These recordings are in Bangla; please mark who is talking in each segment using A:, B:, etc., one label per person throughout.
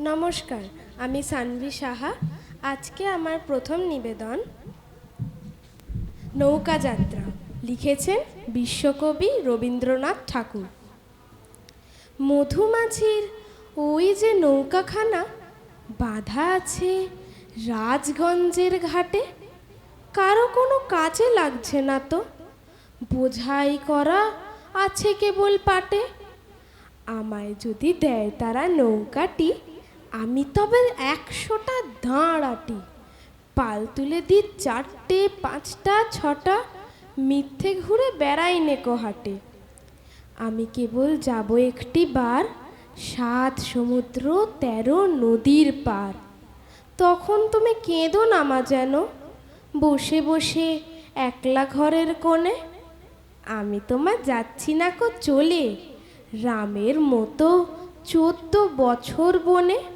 A: নমস্কার, আমি সানভি সাহা। আজকে আমার প্রথম নিবেদন নৌকা যাত্রা। লিখেছেন বিশ্বকবি রবীন্দ্রনাথ ঠাকুর। মধুমাছির ওই যে নৌকাখানা, বাধা আছে রাজগঞ্জের ঘাটে। কারও কোনো কাজে লাগছে না তো। বোঝাই করা আছে কেবল পাটে। আমায় যদি দেয় তারা নৌকাটি আমি তবে একশোটা দাঁড় দাঁড়াটি। পাল তুলে দি চারটে, পাঁচটা, ছটা, মিথ্যে ঘুরে বেড়াই নেকো হাটে। আমি কেবল যাব একটি বার, সাত সমুদ্র, তেরো নদীর পার। তখন তুমি কেঁদো নামা যেন, বসে বসে একলা ঘরের কোণে। আমি তোমার যাচ্ছি না কো চলে, রামের মতো চোদ্দ বছর বনে।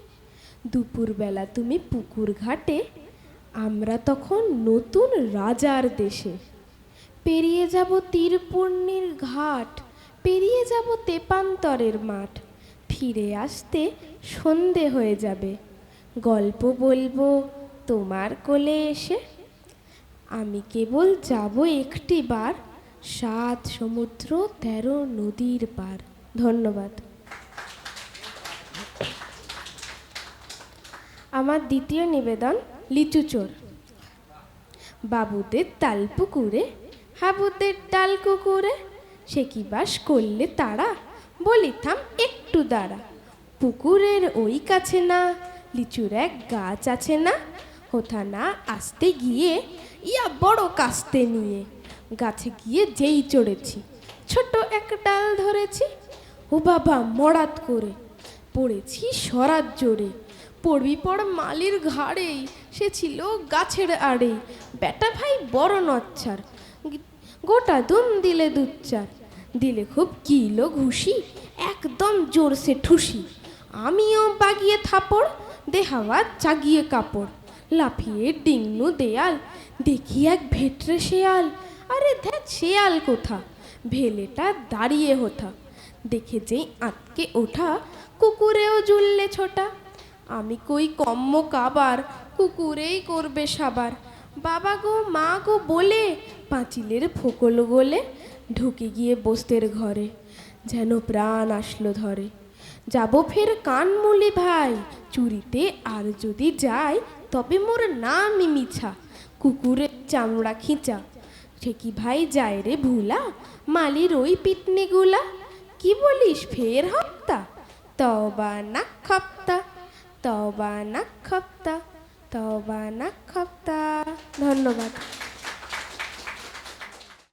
A: দুপুরবেলা তুমি পুকুর ঘাটে, আমরা তখন নতুন রাজার দেশে। পেরিয়ে যাব তীরপূর্ণির ঘাট, পেরিয়ে যাব তেপান্তরের মাঠ। ফিরে আসতে সন্ধে হয়ে যাবে, গল্প বলব তোমার কোলে এসে। আমি কেবল যাব একটি বার, সাত সমুদ্র তেরো নদীর পার। ধন্যবাদ। আমার দ্বিতীয় নিবেদন, লিচু চোর। বাবুদের তাল পুকুরে, হাবুদের ডাল কুকুরে, সে কি বাস করলে তারা? বলি থাম একটু দাঁড়া, পুকুরের ওই কাছে না, লিচুর এক গাছ আছে না। হোথা না আসতে গিয়ে, ইয়া বড় কাস্তে নিয়ে, গাছে গিয়ে যেই চড়েছি, ছোট এক ডাল ধরেছি। ও বাবা মরাত করে, পড়েছি সরাত জোরে পড়বি পড় মালির ঘাড়েই, সে ছিল গাছের আড়েই বেটা ভাই বড় নচ্ছার, গোটা দুম দিলে দুচ্চার দিলে খুব কিলো ঘুষি, একদম জোরসে ঠুসি। আমিও বাগিয়ে থাপড়, দেহাওয়া চাগিয়ে কাপড়। লাফিয়ে ডিংনু দেয়াল, দেখি এক ভেটরে শেয়াল। আরে ধ্যাত শেয়াল কোথা? ভেলেটা দাঁড়িয়ে হোথা। দেখে যেই আটকে ওঠা, কুকুরেও জুললে ছোটা। আমি কই কম্ম কাবার, কুকুরেই করবে সাবার। বাবা গো, মা গো, বলে, পাঁচিলের ফোকল গোলে ঢুকে গিয়ে বস্তের ঘরে, যেন প্রাণ আসলো ধরে। যাব ফের কানমুলি ভাই, চুরিতে আর যদি যাই, তবে মোর নামই মিছা, কুকুরের চামড়া খিঁচা। সে কি ভাই যায় রে ভুলা, মালির ওই পিটনিগুলা? কি বলিস, ফের হপ্তা? তবা না খপ্তা তবা না খপ্তা তবা না ধন্যবাদ।